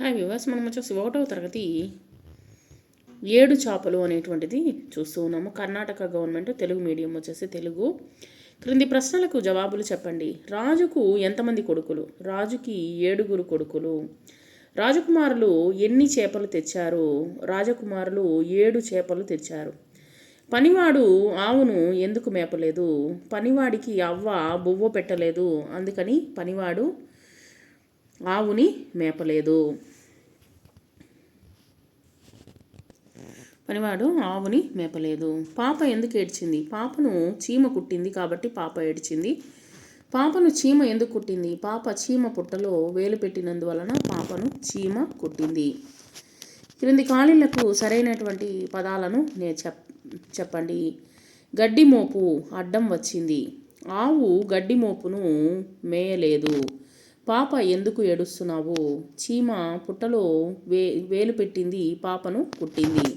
Hi వివాస్ మనం వచ్చేసి ఒకటవ తరగతి ఏడు చేపలు అనేటువంటిది చూస్తూ ఉన్నాము. కర్ణాటక గవర్నమెంట్ తెలుగు మీడియం వచ్చేసి తెలుగు. క్రింది ప్రశ్నలకు జవాబులు చెప్పండి. రాజుకు ఎంతమంది కొడుకులు? రాజుకి ఏడుగురు కొడుకులు. రాజకుమారులు ఎన్ని చేపలు తెచ్చారు? రాజకుమారులు ఏడు చేపలు తెచ్చారు. పనివాడు ఆవును ఎందుకు మేపలేదు? పనివాడికి అవ్వ బువ్వ పెట్టలేదు. అందుకని పనివాడు ఆవుని మేపలేదు. పనివాడు ఆవుని మేపలేదు. పాప ఎందుకు ఏడ్చింది? పాపను చీమ కుట్టింది కాబట్టి పాప ఏడ్చింది. పాపను చీమ ఎందుకు కుట్టింది? పాప చీమ పుట్టలో వేలు పెట్టినందువలన పాపను చీమ కుట్టింది. క్రింది ఖాళీలకు సరైనటువంటి పదాలను నేను చెప్ చెప్పండి. గడ్డి మోపు అడ్డం వచ్చింది. ఆవు గడ్డి మోపును మేయలేదు. పాప ఎందుకు ఏడుస్తున్నావు? చీమ పుట్టలో వే వేలు పెట్టింది పాపను పుట్టింది.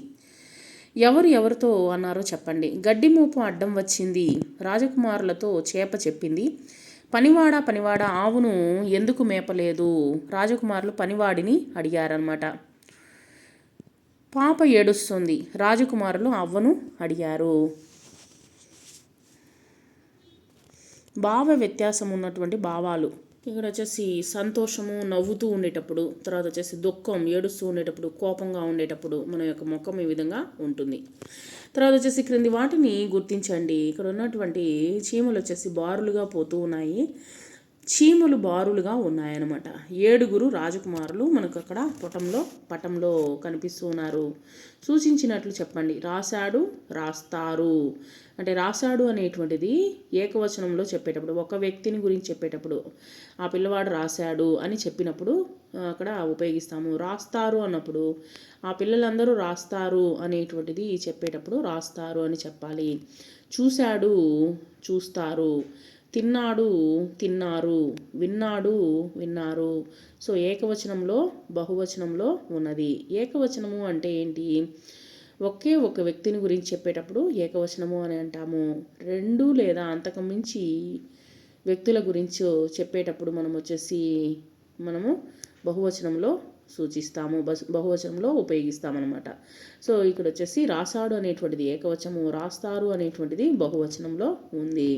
ఎవరు ఎవరితో అన్నారో చెప్పండి. గడ్డి మూపు అడ్డం వచ్చింది. రాజకుమారులతో చేప చెప్పింది. పనివాడ పనివాడ ఆవును ఎందుకు మేపలేదు? రాజకుమారులు పనివాడిని అడిగారనమాట పాప ఏడుస్తుంది. రాజకుమారులు అవ్వను అడిగారు. భావ వ్యత్యాసం ఉన్నటువంటి భావాలు. ఇక్కడ వచ్చేసి సంతోషము నవ్వుతూ ఉండేటప్పుడు తర్వాత వచ్చేసి దుఃఖం ఏడుస్తూ ఉండేటప్పుడు కోపంగా ఉండేటప్పుడు మన యొక్క ముఖం ఈ విధంగా ఉంటుంది. తర్వాత వచ్చేసి క్రింది వాటిని గుర్తించండి. ఇక్కడ ఉన్నటువంటి చీమలు వచ్చేసి బారులుగా పోతూ ఉన్నాయి. చీమలు బారులుగా ఉన్నాయన్నమాట. ఏడుగురు రాజకుమారులు మనకు అక్కడ పటంలో పటంలో కనిపిస్తూ ఉన్నారు సూచించినట్లు చెప్పండి. రాశాడు రాస్తారు. అంటే రాశాడు అనేటువంటిది ఏకవచనంలో చెప్పేటప్పుడు ఒక వ్యక్తిని గురించి చెప్పేటప్పుడు ఆ పిల్లవాడు రాశాడు అని చెప్పినప్పుడు అక్కడ ఉపయోగిస్తాము. రాస్తారు అన్నప్పుడు ఆ పిల్లలందరూ రాస్తారు అనేటువంటిది చెప్పేటప్పుడు రాస్తారు అని చెప్పాలి. చూశాడు చూస్తారు. తిన్నాడు తిన్నారు విన్నాడు విన్నారు. సో ఏకవచనంలో బహువచనంలో ఉన్నది. ఏకవచనము అంటే ఏంటి? ఒకే ఒక వ్యక్తిని గురించి చెప్పేటప్పుడు ఏకవచనము అని అంటాము. రెండు లేదా అంతకు మించి వ్యక్తుల గురించి చెప్పేటప్పుడు మనం వచ్చేసి మనము బహువచనంలో సూచిస్తాము. బహువచనంలో ఉపయోగిస్తామన్నమాట. సో ఇక్కడ వచ్చేసి రాశాడు అనేటువంటిది ఏకవచనము రాస్తారు అనేటువంటిది బహువచనంలో ఉంది.